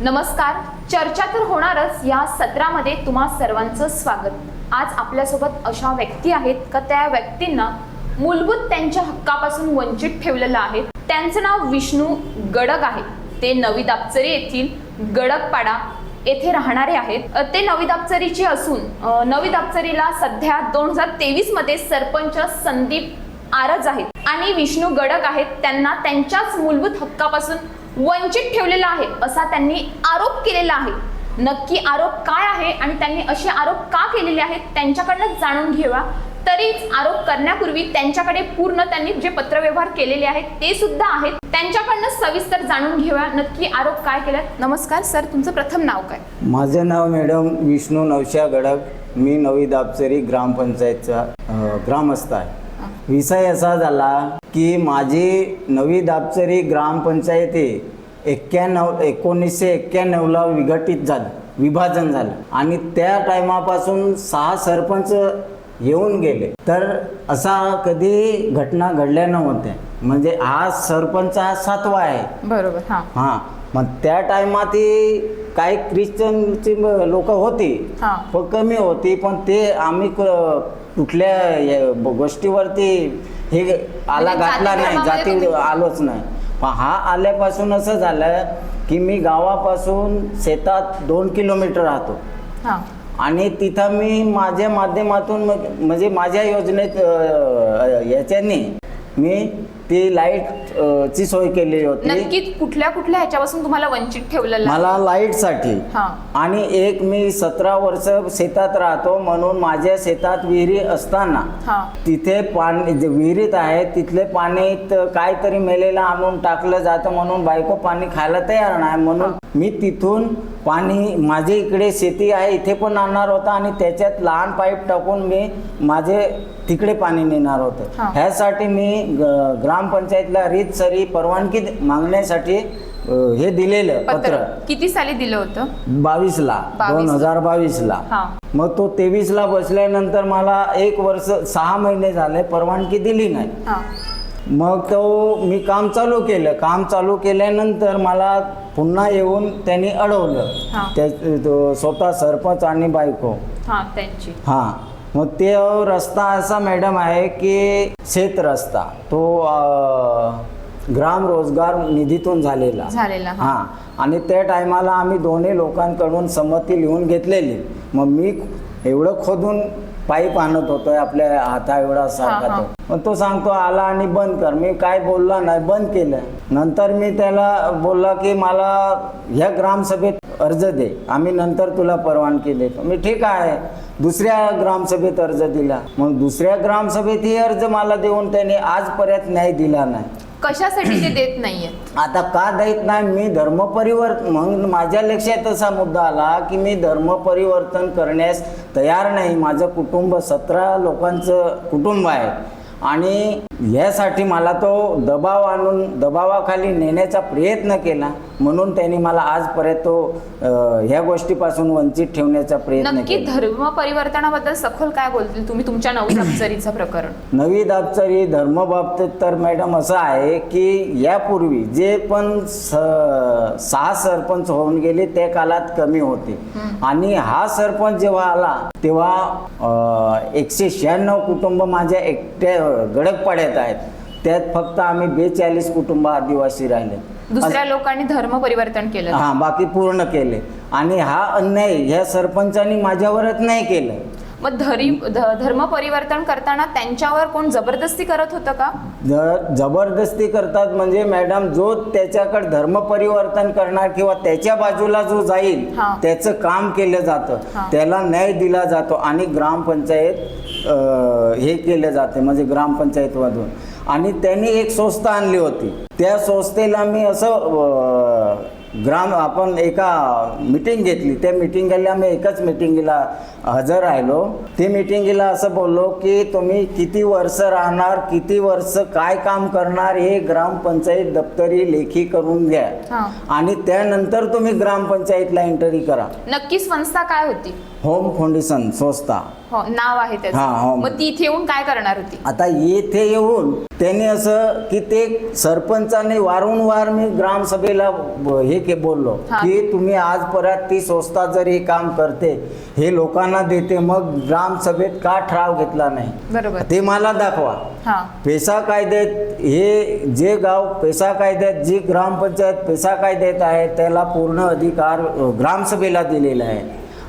नमस्कार. चर्चा तर होणारच. या सत्रामध्ये तुम्हा सर्वांचं स्वागत. आज आपल्यासोबत अशा व्यक्ती आहेत का त्या व्यक्तींना मूलभूत त्यांच्या हक्कापासून वंचित ठेवलेलं आहे. त्यांचं नाव विष्णू गडक आहे. ते नवी दापचरी येथील गडकपाडा येथे राहणारे आहेत. ते नवी दापचरीचे असून नवी दापचरीला सध्या दोन हजार तेवीसमध्ये सरपंच संदीप आरज आहेत. आणि विष्णू गडक आहेत. त्यांना त्यांच्याच मूलभूत हक्कापासून वंचित ठेवलेला आहे असा त्यांनी आरोप केलेला आहे. नक्की आरोप काय आहे आणि त्यांनी असे आरोप का केलेले आहेत त्यांच्याकडनं जाणून घेऊया. तरीच आरोप करण्यापूर्वी त्यांच्याकडे पूर्ण त्यांनी जे पत्रव्यवहार केलेले आहेत ते सुद्धा आहेत. त्यांच्याकडनं सविस्तर जाणून घेऊया नक्की आरोप काय केलेत. नमस्कार सर तुमचं प्रथम नाव काय? माझं नाव मॅडम विष्णू नवशा गडक. मी नवी दापचरी ग्रामपंचायतचा ग्रामस्थ आहे. विषय असा झाला की माझी नवी दापचरी ग्रामपंचायत एक्क्याण्णव एकोणीसशे एक्क्याण्णवला विघटित झालं विभाजन झालं. आणि त्या टायमापासून सहा सरपंच येऊन गेले. तर असा कधी घटना घडल्या नव्हत्या. म्हणजे हा सरपंच हा सातवा आहे. बरोबर हा. हां. मग त्या टायमात काही ख्रिश्चनची लोक होती. हा. पण कमी होती. पण ते आम्ही कुठल्या गोष्टीवरती हे आला म्हणजे घातला नाही जाती तुम्ही- आलोच नाही. पण हा आल्यापासून असं झालं की मी गावापासून शेतात दोन किलोमीटर राहतो. हा. आणि तिथं मी माझ्या माध्यमातून मग- म्हणजे माझ्या योजनेत अ, याच्यानी मी ती लाइट ची सोय केलेली होती. नक्की कुठल्या कुठल्या ह्याच्यापासून तुम्हाला वंचित ठेवलेलं आहे? मला लाईटसाठी हा. आणि एक मी सतरा वर्ष शेतात राहतो म्हणून माझ्या शेतात विहिरी असताना हा. तिथे पाणी जे विहिरीत आहे तिथले पाणी त- काहीतरी मेलेलं आणून टाकलं जातं म्हणून बायको पाणी खायला तयार नाही म्हणून मी तिथून पाणी माझ्या इकडे शेती आहे इथे पण आणणार होता आणि त्याच्यात लहान पाईप टाकून मी माझे तिकडे पाणी नेणार होतं. हा. ह्यासाठी मी ग- ग्रामपंचायतला रीत सरी परवानगी मागण्यासाठी अ, हे दिलेलं पत्र. पत्र. किती साली दिलं होतं? बावीसला बावीस. दोन हजार बावीसला. हा. मग तो तेवीसला बसल्यानंतर मला एक वर्ष सहा महिने झाले परवानगी दिली नाही. हा. मग तो मी काम चालू केलं. काम चालू केल्यानंतर मला पुन्हा येऊन त्यांनी अडवलं. हा. त्या तो स्वतः सरपंच आणि बायको. हा त्यांची. हां. मग ते रस्ता असा मॅडम आहे की शेत रस्ता. तो ग्राम रोजगार निधीतून झालेला. झालेला हा. आणि त्या टायमाला आम्ही दोन्ही लोकांकडून संमती लिहून घेतलेली. मग मी एवढं खोदून पाईप आणत होतोय आपल्या हाता एवढा सारखा तो. मग तो सांगतो आला आणि बंद कर. मी काय बोलला नाही बंद केलं. नंतर मी त्याला बोलला की मला ह्या ग्रामसभेत अर्ज दे. आम्ही नंतर तुला परवानगी देतो. मी ठीक आहे. दुसऱ्या ग्रामसभेत अर्ज दिला. मग दुसऱ्या ग्रामसभेत ही अर्ज मला देऊन त्याने आजपर्यंत न्याय दिला नाही. कशासाठी ते देत नाहीये आता का देत नाही? मी धर्मपरिवर्तन मग माझ्या लक्षात असा मुद्दा आला की मी धर्मपरिवर्तन करण्यास तयार नाही. माझं कुटुंब सतरा लोकांचं कुटुंब आहे. आणि यासाठी मला तो दबाव आणून दबावाखाली नेण्याचा प्रयत्न केला. म्हणून त्यांनी मला आजपर्यंत तो ह्या गोष्टीपासून वंचित ठेवण्याचा प्रयत्न नक्की केला. धर्म परिवर्तनाबद्दल सखोल काय बोलतील तुम्ही? तुमच्या नऊ अप्सरीचं प्रकरण. नवी दापचरी धर्म बाबतीत तर मॅडम असं आहे की यापूर्वी जे पण स सहा सरपंच होऊन गेले त्या काळात कमी होते. आणि हा सरपंच जेव्हा आला तेव्हा अं, एकशे शहाण्णव कुटुंब माझ्या एकट्या गडकपाड्यात आहेत. त्यात फक्त आम्ही बेचाळीस कुटुंब आदिवासी राहिले दुसऱ्या लोकांनी धर्म परिवर्तन केलं. हा बाकी पूर्ण केले. आणि हा अन्याय ह्या सरपंचांनी माझ्यावरच नाही केलं. मग धरी धर्म परिवर्तन करताना त्यांच्यावर कोण जबरदस्ती करत होतं का? जर जबरदस्ती करतात म्हणजे मॅडम जो त्याच्याकडे धर्म परिवर्तन करणार किंवा त्याच्या बाजूला जो जाईल हा. त्याचं काम केलं जातं. हा. त्याला न्याय दिला जातो. आणि ग्रामपंचायत हे केलं जाते म्हणजे ग्रामपंचायतमधून. आणि त्यांनी एक संस्था आणली होती. त्या संस्थेला मी असं ग्राम आपण एका मिटिंग घेतली. त्या मिटिंगला मी एकाच मिटिंगला हजर राहिलो. ते मिटिंगला असं बोललो की तुम्ही किती वर्ष राहणार? किती वर्ष काय काम करणार? हे ग्रामपंचायत दप्तरी लेखी करून घ्या. आणि त्यानंतर तुम्ही ग्रामपंचायतला एंट्री करा. नक्की संस्था काय होती? होम फाउंडेशन संस्था. हो नाव आहे त्याचं. हा. मग ती इथे येऊन काय करणार होती? आता येथे येऊन त्यांनी असं की ते सरपंचाने वारंवार मी ग्रामसभेला ब- हे के बोललो हा. की तुम्ही आज परत ती संस्था जर हे काम करते हे लोकांना देते मग ग्रामसभेत का ठराव घेतला नाही? बरोबर. ते मला दाखवा. हा. पेसा कायद्यात हे जे गाव पेसा कायद्यात जी ग्रामपंचायत पेसा कायद्यात आहे त्याला पूर्ण अधिकार अ, ग्रामसभेला दिलेला आहे.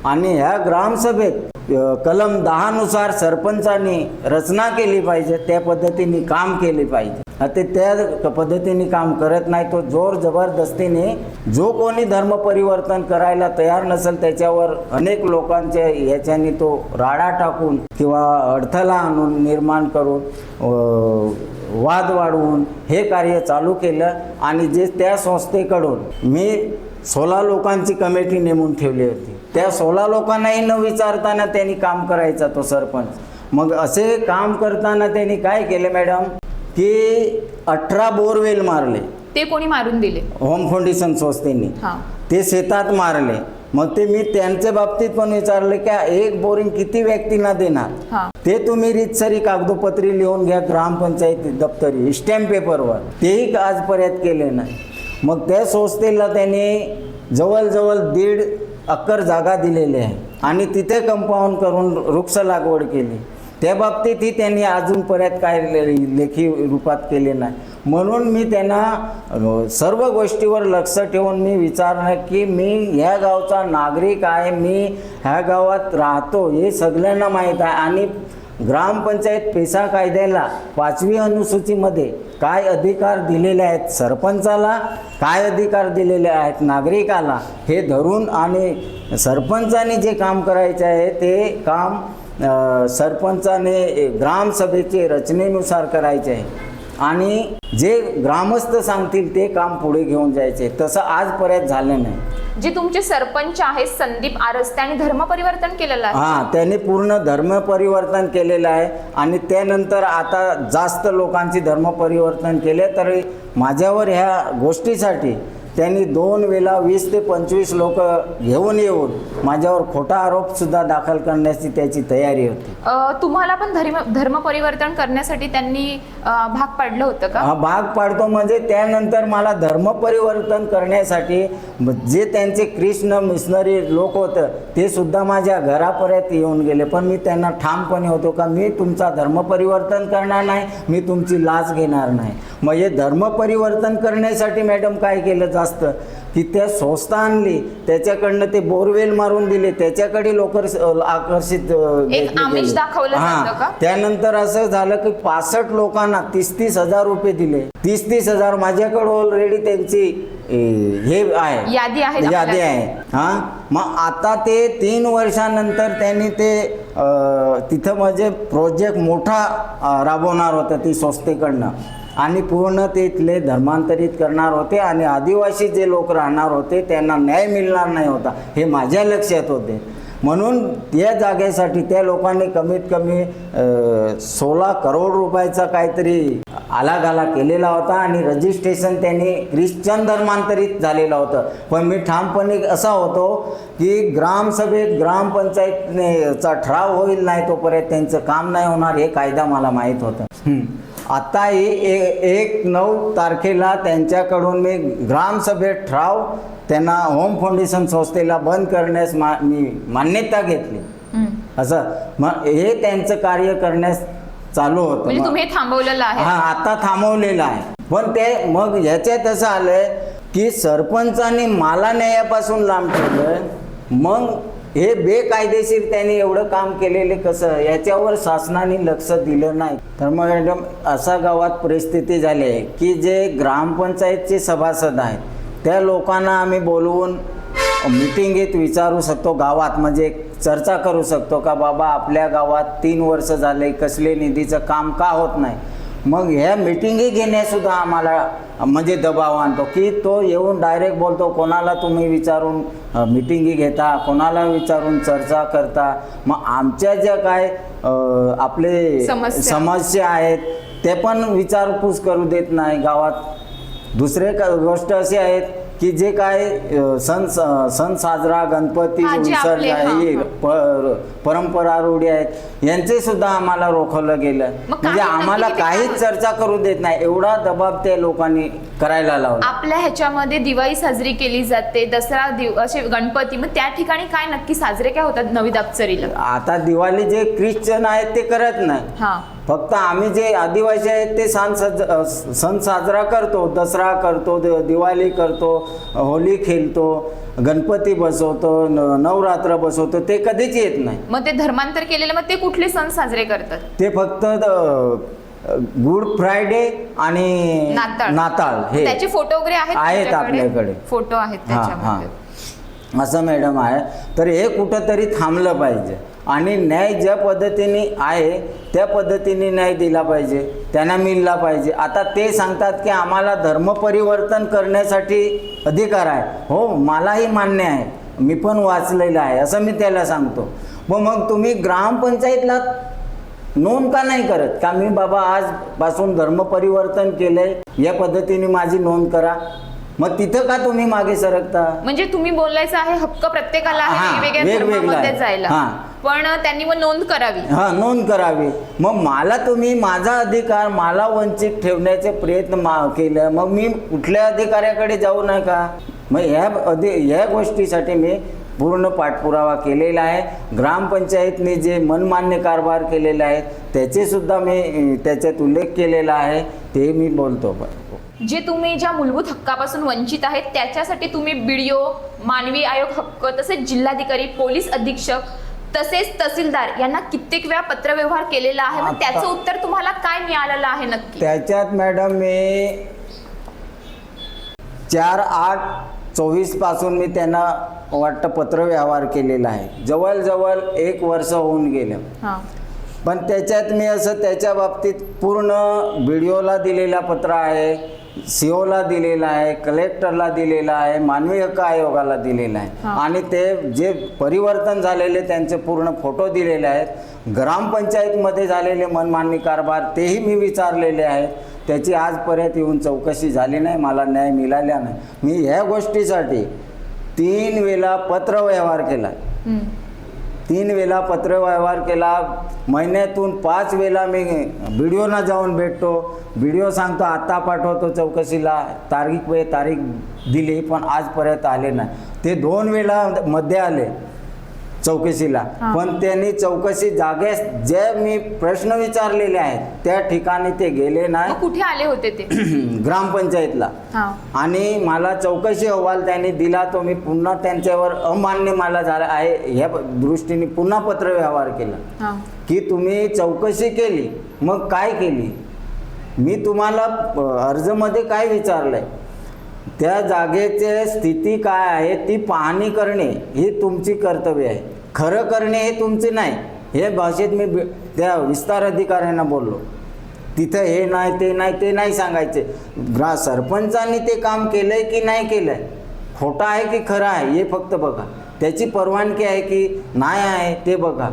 आणि ह्या ग्रामसभेत अ, कलम दहानुसार सरपंचांनी रचना केली पाहिजे त्या पद्धतीने काम केले पाहिजे. ते त्या पद्धतीने काम करत नाही. तो जोर जबरदस्तीने जो कोणी धर्म परिवर्तन करायला तयार नसेल त्याच्यावर अनेक लोकांच्या ह्याच्याने तो राडा टाकून किंवा अडथळा आणून निर्माण करून वाद वाढवून हे कार्य चालू केलं. आणि जे त्या संस्थेकडून मी सोळा लोकांची कमिटी नेमून ठेवली होती. त्या सोळा लोकांनाही न विचारताना त्यांनी काम करायचा तो सरपंच. मग असे काम करताना त्यांनी काय केले मॅडम? की अठरा बोरवेल मारले. ते कोणी मारून दिले? होम फाउंडेशन संस्थेने हा. ते शेतात मारले. मग ते मी त्यांच्या बाबतीत पण विचारले की एक बोरिंग किती व्यक्तींना देणार? ते तुम्ही रितसरी कागदोपत्री लिहून घ्या ग्रामपंचायत दप्तरी स्टॅम्प पेपरवर तेही आजपर्यंत केले नाही. मग त्या संस्थेला त्यांनी जवळजवळ दीड अक्कर जागा दिलेली आहे. आणि तिथे कंपाऊंड करून वृक्ष लागवड केली. त्या बाबतीतही त्यांनी अजूनपर्यंत काय ले- लेखी रूपात केले नाही. म्हणून मी त्यांना सर्व गोष्टीवर लक्ष ठेवून मी विचारलं की मी ह्या गावचा नागरिक आहे मी ह्या गावात राहतो हे सगळ्यांना माहीत आहे. आणि ग्रामपंचायत पेसा कायद्याला पाचवी अनुसूचीमध्ये काय अधिकार दिलेले आहेत सरपंचाला काय अधिकार दिलेले आहेत नागरिकाला हे धरून आणि सरपंचाने जे काम करायचे आहे ते काम सरपंचाने ग्रामसभेचे रचनेनुसार करायचे. आहे आणि जे ग्रामस्थ सांगतील ते काम पुढे घेऊन जायचे. तसं आजपर्यंत झालं नाही. जे तुमचे सरपंच आहेत संदीप आरस त्यांनी धर्म परिवर्तन केलेलं आहे. हां त्यांनी पूर्ण धर्म परिवर्तन केलेलं आहे. आणि त्यानंतर आता जास्त लोकांची धर्म परिवर्तन केले तरी माझ्यावर ह्या गोष्टीसाठी त्यांनी दोन वेळा वीस ते पंचवीस लोक घेऊन येऊन माझ्यावर खोटा आरोपसुद्धा दाखल करण्याची त्याची तयारी होती. तुम्हाला पण धर्म धर्म परिवर्तन करण्यासाठी त्यांनी भाग पाडलं होतं का? हा भाग पाडतो म्हणजे त्यानंतर मला धर्म परिवर्तन करण्यासाठी जे त्यांचे कृष्ण मिशनरी लोक होतं ते सुद्धा माझ्या घरापर्यंत येऊन गेले. पण मी त्यांना ठामपणे होतो का मी तुमचा धर्म परिवर्तन करणार नाही मी तुमची लाच घेणार नाही. मग हे धर्म परिवर्तन करण्यासाठी मॅडम काय केलं? जास्त की त्या संस्था आणली त्याच्याकडनं ते बोरवेल मारून दिले त्याच्याकडे लोक आकर्षित हां. त्यानंतर असं झालं की पासष्ट लोकांना तीस तीस हजार रुपये दिले. तीस तीस हजार माझ्याकडे ऑलरेडी त्यांची हे आहे. यादी आहे यादी. आहे. हा? मग आता ते तीन वर्षानंतर त्यांनी ते तिथं म्हणजे प्रोजेक्ट मोठा राबवणार होता ती संस्थेकडनं. आणि पूर्ण ते इथले धर्मांतरित करणार होते आणि आदिवासी जे लोक राहणार होते त्यांना न्याय मिळणार नाही होता हे माझ्या लक्षात होते. म्हणून त्या जागेसाठी त्या लोकांनी कमीत कमी सोळा करोड रुपयाचा काहीतरी आलागाला केलेला होता आणि रजिस्ट्रेशन त्यांनी ख्रिश्चन धर्मांतरित झालेलं होतं. पण मी ठामपणे असा होतो की ग्रामसभेत ग्रामपंचायतनेचा ठराव होईल नाही तोपर्यंत त्यांचं काम नाही होणार हे कायदा मला माहीत होतं. हं. आताही ए- एक नऊ तारखेला त्यांच्याकडून मी ग्रामसभेत ठराव त्यांना होम फाउंडेशन संस्थेला बंद करण्यास मा मी मान्यता घेतली. असं मग हे त्यांचं कार्य करण्यास चालू होतं म्हणजे तुम्ही थांबवलेलं आहे हा आता थांबवलेलं आहे पण ते मग ह्याच्यात असं आलंय की सरपंचाने मला न्यायापासून लांब ठेवलं मग हे बेकायदेशीर त्यांनी एवढं काम केलेले कसं? याच्यावर शासनाने लक्ष दिलं नाही. तर मग मॅडम असा गावात परिस्थिती झाली आहे की जे ग्रामपंचायतचे सभासद आहेत त्या लोकांना आम्ही बोलवून मिटिंगेत विचारू शकतो गावात. म्हणजे चर्चा करू शकतो का बाबा आपल्या गावात तीन वर्ष झाले कसले निधीचं काम का होत नाही? मग ह्या मिटिंगी घेण्यासुद्धा आम्हाला म्हणजे दबाव आणतो. की तो येऊन डायरेक्ट बोलतो कोणाला तुम्ही विचारून मिटिंगी घेता कोणाला विचारून चर्चा करता? मग आमच्या ज्या काय आपले समस्या. समस्या आहेत ते पण विचारपूस करू देत नाही गावात. दुसरे क- गोष्ट अशी आहेत की जे काय सण सण साजरा गणपती विसर्जन हा, परंपरा रूढी आहेत यांचे सुद्धा आम्हाला रोखवलं गेलं. म्हणजे आम्हाला काहीच चर्चा करू देत नाही. एवढा दबाब त्या लोकांनी करायला लावला. आपल्या ह्याच्यामध्ये दिवाळी साजरी केली जाते दसरा दिव असे गणपती मग त्या ठिकाणी काय नक्की साजरे काय होतात नवी दापचरीला आता दिवाळी जे ख्रिश्चन आहेत ते करत नाही. फक्त आम्ही जे आदिवासी आहेत ते सण सज सण साजरा करतो. दसरा करतो दिवाळी करतो होली खेळतो गणपती बसवतो नवरात्र बसवतो. ते कधीच येत नाही. मग ते धर्मांतर केलेलं मग ते कुठले सण साजरे करतात? ते फक्त गुड फ्रायडे आणि नाताळ. नाताळ हे त्याचे फोटो वगैरे आहेत आहेत? आपल्याकडे. फोटो आहेत असं मॅडम आहे. तर हे कुठंतरी थांबलं पाहिजे. आणि न्याय ज्या पद्धतीने आहे त्या पद्धतीने न्याय दिला पाहिजे. त्यांना मिळला पाहिजे. आता ते सांगतात की आम्हाला धर्म परिवर्तन करण्यासाठी अधिकार आहे. हो मलाही मान्य आहे. मी पण वाचलेलं आहे असं मी त्याला सांगतो. व मग तुम्ही ग्रामपंचायतला नोंद का नाही करत? का मी बाबा आजपासून धर्म परिवर्तन आहे या पद्धतीने माझी नोंद करा. मग तिथं का तुम्ही मागे सरकता? म्हणजे तुम्ही बोलायचं आहे हक्क प्रत्येकाला आहे हां, वेगवेगळ्या वेगवेगळा धर्मामध्ये आहे. जायला. हां. पण त्यांनी मग नोंद करावी. हा नोंद करावी. मग मला तुम्ही माझा अधिकार मला वंचित ठेवण्याचे प्रयत्न मा केले. मग मी कुठल्या अधिकाऱ्याकडे जाऊ नये का मग ह्या अधि ह्या गोष्टीसाठी मी पूर्ण पाठपुरावा केलेला आहे. ग्रामपंचायतने जे मनमान्य कारभार केलेले आहेत त्याचे सुद्धा मी अं, त्याच्यात उल्लेख केलेला आहे ते मी बोलतो जे तुम्ही ज्या मूलभूत हक्कापासून वंचित आहेत त्याच्यासाठी तुम्ही बीडीओ मानवी आयोग हक्क तसेच जिल्हाधिकारी पोलीस अधीक्षक तसेच तहसीलदार यांना कित्येक वेळा पत्रव्यवहार केलेला आहे. मग त्याचं उत्तर तुम्हाला काय मिळालेलं आहे नक्की? त्याच्यात मॅडम मी चार आठ चोवीसपासून मी त्यांना वाटतं पत्रव्यवहार केलेला आहे. जवळजवळ एक वर्ष होऊन गेलं. पण त्याच्यात मी असं त्याच्या बाबतीत पूर्ण व्हिडिओला दिलेला पत्र आहे. सी ओला दिलेला आहे कलेक्टरला दिलेला आहे मानवी हक्क आयोगाला दिलेला आहे. आणि ते जे परिवर्तन झालेले त्यांचे पूर्ण फोटो दिलेले आहेत ग्रामपंचायतमध्ये झालेले मनमानी कारभार तेही मी विचारलेले आहेत त्याची आजपर्यंत येऊन चौकशी झाली नाही मला न्याय मिळाला नाही मी ह्या गोष्टीसाठी तीन वेळा पत्रव्यवहार केला. तीन वेळा पत्रव्यवहार केला. महिन्यातून पाच वेळा मी व्हिडिओना जाऊन भेटतो. व्हिडिओ सांगतो आत्ता पाठवतो चौकशीला. तारीख वे तारीख दिली पण आजपर्यंत आले नाही. ते दोन वेळा मध्ये आले. चौकशीला. पण त्यांनी चौकशी जागेस जे मी प्रश्न विचारलेले आहेत त्या ठिकाणी ते गेले नाही. कुठे आले होते ते? ग्रामपंचायतला. आणि मला चौकशी अहवाल त्यांनी दिला तो मी पुन्हा त्यांच्यावर अमान्य मला झाला आहे ह्या दृष्टीने पुन्हा पत्रव्यवहार केला. हा. की तुम्ही चौकशी केली मग काय केली? मी तुम्हाला अर्जमध्ये काय विचारलंय? त्या जागेचे स्थिती काय आहे ती पाहणी करणे ही तुमची कर्तव्य आहे. खरं करणे हे तुमचे नाही हे भाषेत मी त्या विस्तार अधिकाऱ्यांना बोललो. तिथं हे नाही ते नाही ते नाही सांगायचे. ग्रा सरपंचांनी ते काम केलं आहे की नाही केलं आहे खोटं आहे की खरं आहे? हे फक्त बघा. त्याची परवानगी आहे की नाही आहे ते बघा.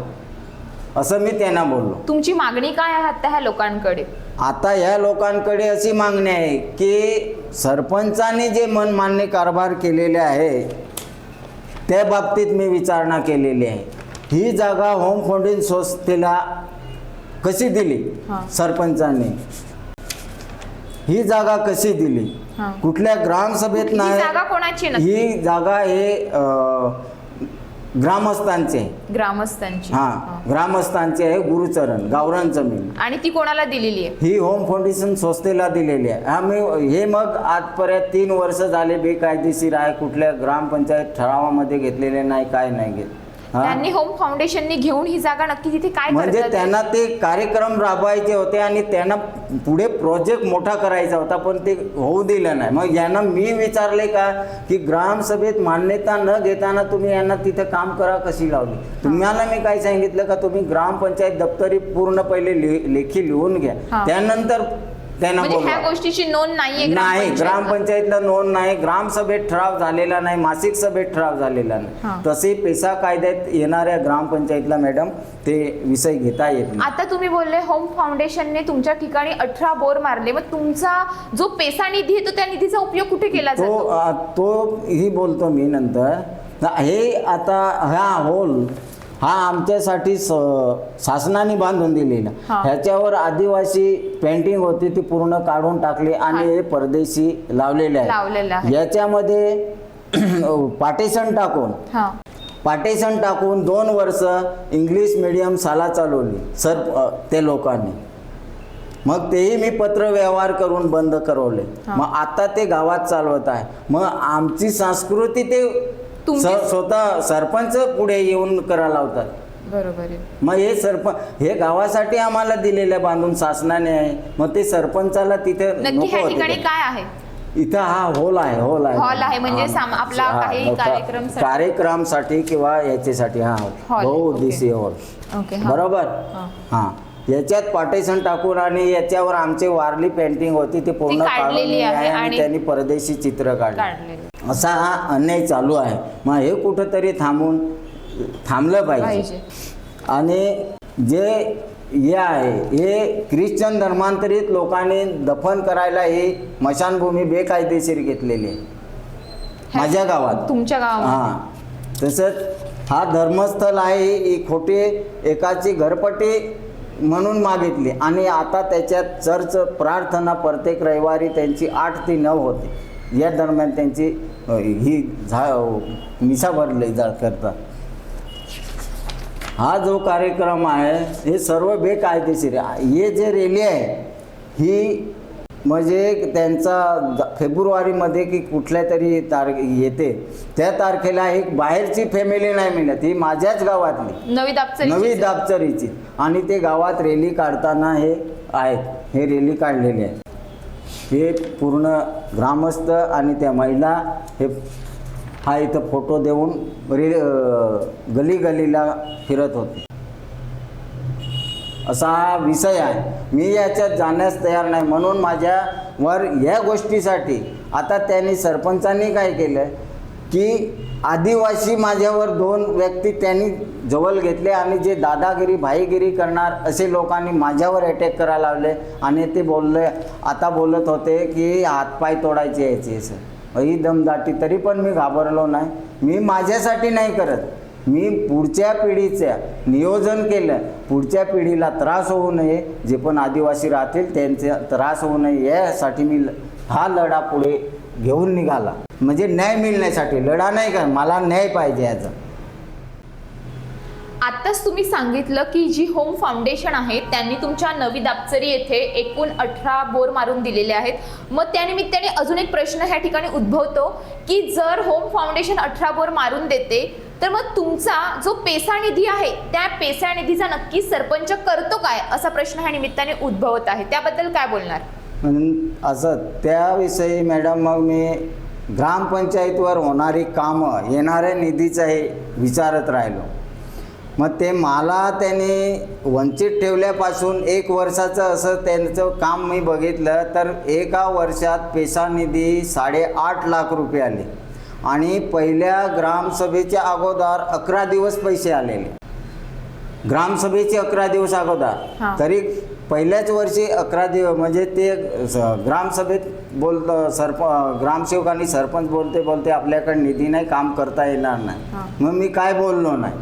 असं मी त्यांना बोललो. तुमची मागणी काय आहे त्या ह्या लोकांकडे? आता ह्या लोकांकडे अशी मागणी आहे की सरपंचाने जे मनमान्य कारभार केलेले आहे त्या बाबतीत मी विचारणा केलेली आहे ही जागा होम फाउंडेशन संस्थेला कशी दिली. सरपंचाने ही जागा कशी दिली. कुठल्या ग्रामसभेत ही नाही? ही जागा हे ग्रामस्थांचे. ग्रामस्थांची हा. ग्रामस्थांचे आहे गुरुचरण गावरान जमीन आणि ती कोणाला दिलेली आहे ही होम फाउंडेशन संस्थेला दिलेली आहे आम्ही हे मग आजपर्यंत तीन वर्ष झाले बेकायदेशीर आहे कुठल्या ग्रामपंचायत ठरावामध्ये घेतलेले नाही काय नाही घेत? त्यांनी होम फाउंडेशननी घेऊन ही जागा नक्की तिथे काय म्हणजे? त्यांना ते कार्यक्रम राबवायचे होते आणि त्यांना पुढे प्रोजेक्ट मोठा करायचा होता पण ते होऊ दिलं नाही. मग यांना मी विचारले का की ग्रामसभेत मान्यता न घेताना तुम्ही यांना तिथे काम करा कशी लावली? तुम्हाला मी काय सांगितलं का तुम्ही ग्रामपंचायत दप्तरी पूर्ण पहिले लेखी लिहून घ्या. त्यानंतर त्यांना म्हणजे ह्या बोलवा. गोष्टीची नोंद नाहीये नाही ग्रामपंचायतला? ग्रामपंचायतला नोंद नाही ग्रामसभेत ठराव झालेला नाही मासिक सभेत ठराव झालेला हा. नाही तसे पेसा कायद्यात येणाऱ्या ग्रामपंचायतला मॅडम ते विषय घेता येत नाही आता तुम्ही बोलले होम फाउंडेशनने तुमच्या ठिकाणी अठरा बोर मारले मग तुमचा जो पेसा निधी आहे तो त्या निधीचा उपयोग कुठे केला तो जातो अ, तो ही बोलतो मी नंतर हे आता हा होल हा आमच्यासाठी स शासनाने बांधून दिलेला हा. ह्याच्यावर आदिवासी पेंटिंग होती ती पूर्ण काढून टाकली आणि हा. परदेशी लावलेले लावलेलं आहे आहे. याच्यामध्ये पार्टिशन टाकून हा पार्टिशन टाकून दोन वर्ष इंग्लिश मिडियम शाळा चालवली सर अ, ते लोकांनी मग तेही मी पत्र व्यवहार करून बंद करवले. मग आता ते गावात चालवत आहे मग आमची संस्कृती ते तुमची- स- स्वतः सरपंच पुढे येऊन करायला लावतात. बरोबर आहे. मग हे सरपंच हे गावासाठी आम्हाला दिलेलं बांधून शासनाने आहे. मग ते सरपंचाला तिथे नक्की नको ह्या होते ठिकाणी का? काय आहे? इथं हा हॉल आहे हॉल आहे. हॉल आहे, म्हणजे हा. साम- आपला हा, काही मोठा कार्यक्रमसाठी- कार्यक्रमसाठी किंवा याच्यासाठी हा. हॉल, बहुउद्देशीय हॉल ओके हा. बरोबर? हा. हा. याच्यात पार्टेशन टाकून आणि याच्यावर आमची वारली पेंटिंग होती ती पूर्ण काढून काढलेली आहे आहे आणि आणि- त्यांनी परदेशी चित्र काढले. असा हा अन्याय चालू आहे. मग हे कुठंतरी थांबून थांबलं पाहिजे. आणि जे हे आहे हे ख्रिश्चन धर्मांतरित लोकांनी दफन करायला ही मशानभूमी बेकायदेशीर घेतलेली आहे. माझ्या गावात. तुमच्या गावात हां. तसंच हा धर्मस्थळ आहे ही खोटी एकाची घरपट्टी म्हणून मागितली. आणि आता त्याच्यात चर्च प्रार्थना प्रत्येक रविवारी त्यांची आठ ते नऊ होते. या दरम्यान त्यांची ही झा मिसा भरली जा करतात हा जो कार्यक्रम आहे हे सर्व बेकायदेशीर आहे. हे जे रॅली आहे ही म्हणजे त्यांचा फेब्रुवारीमध्ये की कुठल्या तरी तार येते त्या तारखेला एक बाहेरची फॅमिली नाही मिळत ही माझ्याच गावातली. नवी दाबचरी नवी दाबचरीची आणि ते गावात रॅली काढताना हे आहेत हे रॅली काढलेले आहेत. हे पूर्ण ग्रामस्थ आणि त्या महिला हे हा इथं फोटो देऊन रि गली गलीला फिरत होते. असा हा विषय आहे. मी याच्यात जाण्यास तयार नाही. म्हणून माझ्यावर या गोष्टीसाठी आता त्यांनी सरपंचांनी काय केलं? की आदिवासी माझ्यावर दोन व्यक्ती त्यांनी जवळ घेतले आणि जे दादागिरी भाईगिरी करणार असे लोकांनी माझ्यावर अटॅक करायला लावले आणि ते बोलले आता बोलत होते की हातपाय तोडायचे यायचे सर ही दमदाटी तरी पण मी घाबरलो नाही. मी माझ्यासाठी नाही करत. मी पुढच्या पिढीचं नियोजन केलं. पुढच्या पिढीला त्रास होऊ नये. जे पण आदिवासी राहतील त्यांचा त्रास होऊ नये. यासाठी मी हा लढा पुढे घेऊन निघाला. म्हणजे न्याय मिळण्यासाठी. लढा नाही का? मला न्याय पाहिजे याचा. आताच तुम्ही सांगितलं की जी होम फाउंडेशन आहे त्यांनी तुमच्या नवी दाबचरी येथे एकूण अठरा बोर मारून दिलेले आहेत. मग त्यानिमित्ताने अजून एक प्रश्न ह्या ठिकाणी उद्भवतो की जर होम फाउंडेशन अठरा बोर मारून देते तर मग तुमचा जो पेसा निधी आहे त्या पेसा निधीचा नक्की सरपंच करतो काय? असा प्रश्न ह्या निमित्ताने उद्भवत आहे. त्याबद्दल काय बोलणार? असं त्याविषयी मॅडम मग मी ग्रामपंचायतीवर होणारी कामं येणाऱ्या निधीचं हे विचारत राहिलो. मग ते मला त्यांनी वंचित ठेवल्यापासून एक वर्षाचं असं त्यांचं काम मी बघितलं तर एका वर्षात पेसा निधी साडेआठ लाख रुपये आले. आणि पहिल्या ग्रामसभेच्या अगोदर अकरा दिवस पैसे आलेले. ग्रामसभेचे अकरा दिवस अगोदर. तरी पहिल्याच वर्षी अकरा दिवस म्हणजे ते स- ग्रामसभेत बोलत सरप ग्रामसेवकांनी सरपंच बोलते बोलते आपल्याकडे निधी नाही काम करता येणार. नाही. मग मी काय बोललो नाही.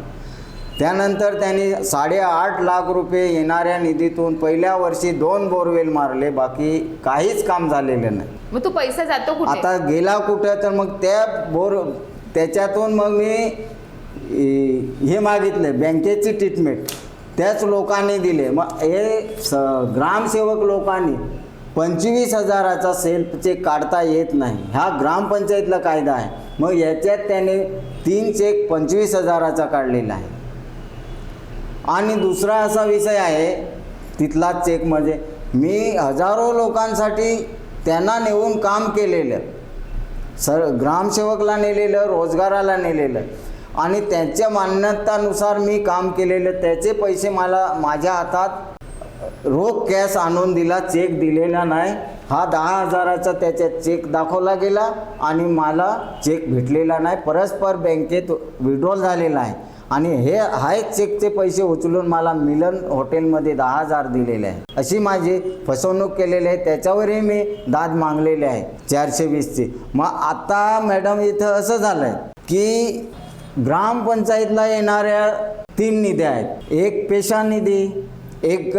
त्यानंतर त्यांनी साडेआठ लाख रुपये येणाऱ्या निधीतून पहिल्या वर्षी दोन बोरवेल मारले बाकी काहीच काम झालेलं नाही. मग तो पैसा जातो कुठे? आता गेला कुठं तर मग त्या बोर त्याच्यातून मग मी हे मागितले बँकेची ट्रीटमेंट त्याच लोकांनी दिले. मग हे स ग्रामसेवक लोकांनी पंचवीस हजाराचा सेल्फ चेक काढता येत नाही. हा ग्रामपंचायतला कायदा आहे. मग याच्यात त्याने तीन चेक पंचवीस हजाराचा काढलेला आहे. आणि दुसरा असा विषय आहे तिथलाच चेक म्हणजे मी हजारो लोकांसाठी त्यांना नेऊन काम केलेलं. सर ग्रामसेवकला नेलेलं रोजगाराला नेलेलं. आणि त्यांच्या मान्यतानुसार मी काम केलेलं त्याचे पैसे मला माझ्या हातात रोख कॅश आणून दिला चेक दिलेला नाही. हा दहा हजाराचा त्याच्यात चेक दाखवला गेला आणि मला चेक भेटलेला नाही. परस्पर बँकेत विड्रॉल झालेला आहे. आणि हे हाय चेकचे पैसे उचलून मला मिलन हॉटेलमध्ये दहा हजार दिलेले आहे. अशी माझी फसवणूक केलेली आहे. त्याच्यावरही मी दाद मागलेले आहे. चारशे वीसची. मग आता मॅडम इथं असं झालं आहे की ग्रामपंचायतला येणाऱ्या तीन निधी आहेत. एक पेशा निधी एक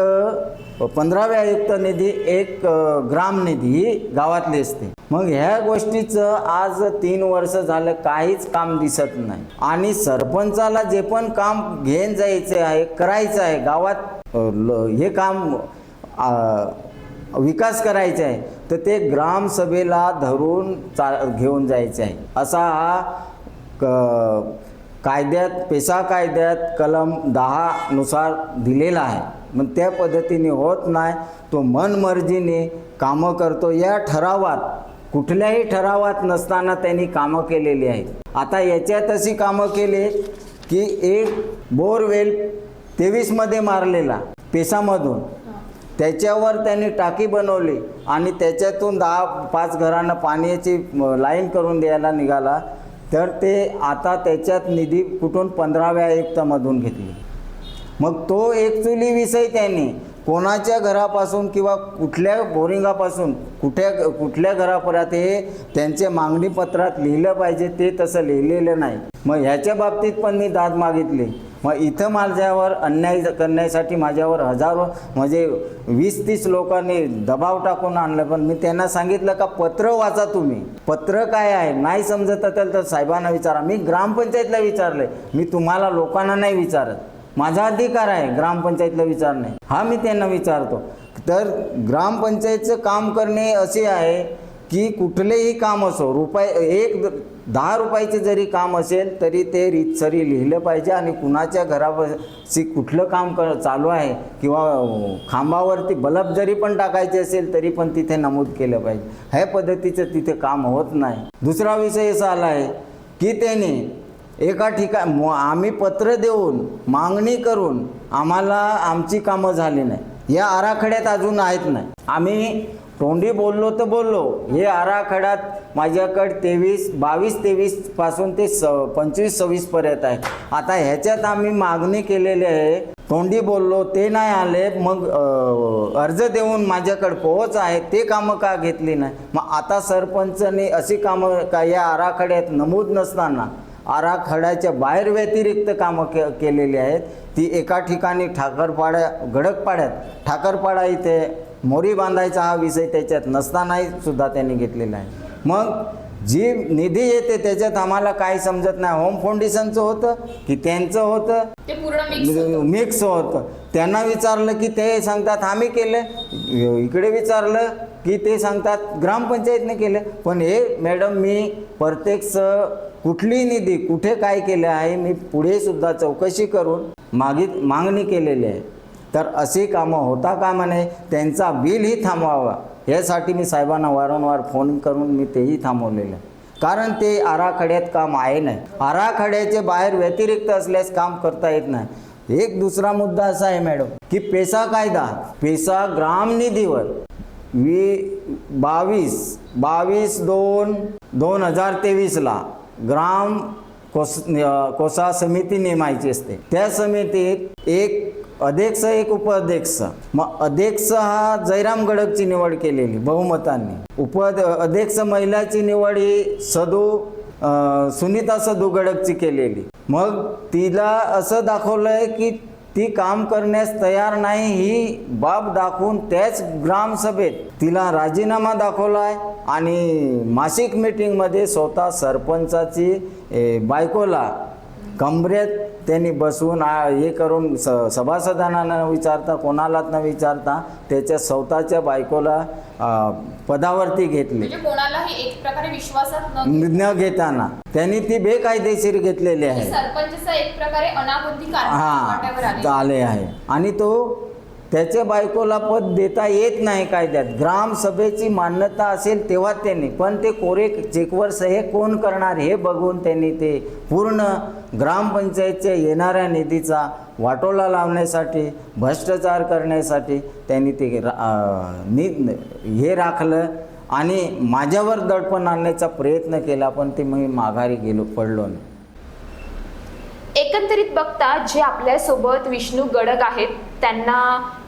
पंधराव्या आयुक्त निधी एक ग्राम निधी ही गावातली असते. मग ह्या गोष्टीचं आज तीन वर्ष झालं काहीच काम दिसत नाही. आणि सरपंचाला जे पण काम घेऊन जायचं आहे करायचं आहे गावात ल- हे काम विकास करायचा आहे तर ते ग्रामसभेला धरून चा घेऊन जायचं आहे. असा हा क कायद्यात पेसा कायद्यात कलम दहानुसार दिलेला आहे. मग त्या पद्धतीने होत नाही. तो मनमर्जीने कामं करतो. या ठरावात कुठल्याही ठरावात नसताना त्यांनी कामं केलेली आहेत. आता याच्यात अशी कामं केले की एक बोरवेल तेवीसमध्ये मारलेला पेसामधून. त्याच्यावर त्यांनी टाकी बनवली आणि त्याच्यातून दहा पाच घरांना पाण्याची लाईन करून द्यायला निघाला. तर ते आता त्याच्यात निधी कुठून पंधराव्या आयुक्तामधून घेतली. मग तो ॲक्च्युली विषय त्यांनी कोणाच्या घरापासून किंवा कुठल्या बोरिंगापासून कुठल्या कुठल्या घरापर्यंत हे त्यांच्या मागणीपत्रात लिहिलं पाहिजे ते तसं लिहिलेलं नाही. मग ह्याच्या बाबतीत पण मी दाद मागितली. मग इथं माझ्यावर अन्याय करण्यासाठी माझ्यावर हजारो म्हणजे वीस तीस लोकांनी दबाव टाकून आणलं. पण मी त्यांना सांगितलं का पत्र वाचा तुम्ही. पत्र काय आहे? नाही समजत असेल तर साहेबांना विचारा. मी ग्रामपंचायतला विचारलंय. मी तुम्हाला लोकांना नाही विचारत. माझा अधिकार आहे ग्रामपंचायतला विचारणे. हा मी त्यांना विचारतो. तर ग्रामपंचायतचं काम करणे असे आहे की कुठलेही काम असो रुपये एक द- दहा रुपयाचे जरी काम असेल तरी ते रीतसरी लिहिलं पाहिजे आणि कुणाच्या घरापाशी कुठलं काम कर चालू आहे किंवा खांबावरती बल्ब जरी पण टाकायचे असेल तरी पण तिथे नमूद केलं पाहिजे. ह्या पद्धतीचं तिथे काम होत नाही. दुसरा विषय असा आला आहे की त्याने एका ठिकाण म- आम्ही पत्र देऊन मागणी करून आम्हाला आमची कामं झाली नाही. या आराखड्यात अजून आहेत नाही. आम्ही तोंडी बोललो तर बोललो. हे आराखड्यात माझ्याकडे तेवीस बावीस तेवीसपासून ते स पंचवीस सव्वीसपर्यंत आहे. आता ह्याच्यात आम्ही मागणी केलेली आहे तोंडी बोललो ते नाही आले मग अर्ज देऊन माझ्याकडे पोहोच आहे ते कामं का घेतली नाही? मग आता सरपंचने अशी कामं का या आराखड्यात नमूद नसताना आराखड्याच्या बाहेर व्यतिरिक्त कामं के केलेली आहेत. ती एका ठिकाणी ठाकरपाड्या गडकपाड्यात. ठाकरपाडा इथे मोरी बांधायचा हा विषय त्याच्यात नसतानाही सुद्धा त्यांनी घेतलेला आहे. मग जी निधी येते त्याच्यात आम्हाला काही समजत नाही. होम फाउंडेशनचं होतं की त्यांचं होतं? ते पूर्ण मिक्स मिक्स होतं. त्यांना विचारलं की ते सांगतात आम्ही केलं. इकडे विचारलं की ते सांगतात ग्रामपंचायतने केलं. पण हे मॅडम मी प्रत्यक्ष कुठली निधी कुठे काय केलं आहे मी पुढे सुद्धा चौकशी करून मागित मागणी केलेली आहे. तर अशी कामं होता कामा नये त्यांचा बिलही थांबवावा. यासाठी मी साहेबांना वारंवार फोन करून मी तेही थांबवलेलं आहे. कारण ते आराखड्यात काम आहे नाही. आराखड्याचे बाहेर व्यतिरिक्त असल्यास काम करता येत नाही. एक दुसरा मुद्दा असा आहे मॅडम की पेसा कायदा पेसा ग्राम निधीवर वी बावीस बावीस दोन दोन हजार तेवीसला ग्राम कोस कोसा समिती नेमायची असते. त्या समितीत एक अध्यक्ष एक उपाध्यक्ष. मग अध्यक्ष हा जयराम गडकची निवड केलेली बहुमतांनी. उप अध्यक्ष महिलाची निवड ही सदू सुनीता सदू गडकची केलेली. मग तिला असं दाखवलंय की ती काम करण्यास तयार नाही ही बाब दाखवून त्याच ग्रामसभेत तिला राजीनामा दाखवलाय आणि मासिक मीटिंगमध्ये स्वतः सरपंचाची बायकोला कमरेत त्यांनी बसवून आ, हे करून स सभासदांना न विचारता कोणालाच न विचारता त्याच्या स्वतःच्या बायकोला पदावरती घेतले. म्हणजे कोणालाही एक प्रकारे विश्वासात न घेताना. त्यांनी ती बेकायदेशीर घेतलेली आहे. सरपंचचा एक प्रकारे हा आले आहे. आणि तो त्याच्या बायकोला पद देता येत नाही कायद्यात. ग्रामसभेची मान्यता असेल तेव्हा त्यांनी. पण ते कोरे चेकवर सहे कोण करणार हे बघून त्यांनी ते पूर्ण ग्रामपंचायतच्या येणाऱ्या निधीचा वाटोला लावण्यासाठी भ्रष्टाचार करण्यासाठी त्यांनी ते रा- हे राखलं आणि माझ्यावर दडपण आणण्याचा प्रयत्न केला पण ते मी माघारी गेलो पडलो नाही. एकंदरीत बघता जे आपल्यासोबत विष्णू गडक आहेत त्यांना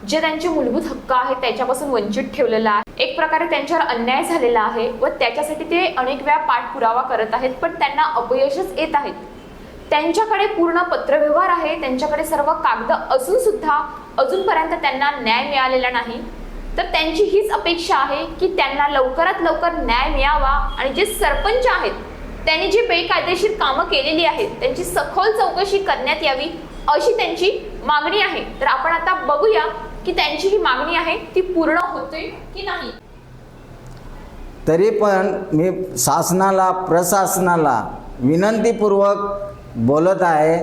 जे त्यांचे मूलभूत हक्क आहेत त्याच्यापासून वंचित ठेवलेलं आहे. एक प्रकारे त्यांच्यावर अन्याय झालेला आहे व त्याच्यासाठी ते अनेक वेळा पाठपुरावा करत आहेत पण त्यांना अपयशच येत आहेत त्यांच्याकडे पूर्ण पत्रव्यवहार आहे त्यांच्याकडे सर्व कागद असून सुद्धा अजूनपर्यंत त्यांना न्याय मिळालेला नाही. तर त्यांची हीच अपेक्षा आहे की त्यांना लवकरात लवकर न्याय मिळावा आणि जे सरपंच आहेत त्यांनी जी बेकायदेशीर कामं केलेली आहेत त्यांची सखोल चौकशी करण्यात यावी अशी त्यांची मागणी आहे. तर आपण आता बघूया की त्यांची ही मागणी आहे ती पूर्ण होते की नाही. तरी पण मी शासनाला प्रशासनाला विनंतीपूर्वक बोलत आहे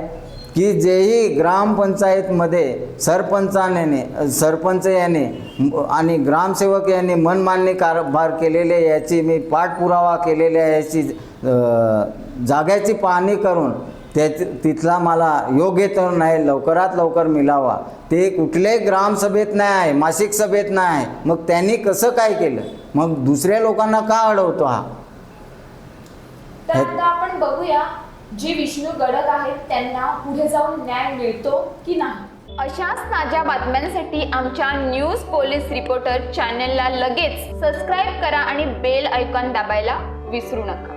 की जेही ग्रामपंचायतमध्ये सरपंचाने सरपंच याने आणि ग्रामसेवक यांनी मनमान्य कारभार केलेले याची मी पाठपुरावा केलेल्या याची जाग्याची पाहणी करून त्या तिथला मला योग्य तर नाही लवकरात लवकर मिळावा ते कुठल्याही ग्रामसभेत नाही आहे मासिक सभेत नाही. आहे मग त्यांनी कसं काय केलं? मग दुसऱ्या लोकांना का अडवतो हा? तर आता आपण बघूया जे विष्णू गडक आहेत त्यांना पुढे जाऊन न्याय मिळतो की नाही? अशाच ताज्या बातम्यांसाठी आमच्या न्यूज पोलीस रिपोर्टर चॅनलला लगेच सबस्क्राईब करा आणि बेल आयकॉन दाबायला विसरू नका.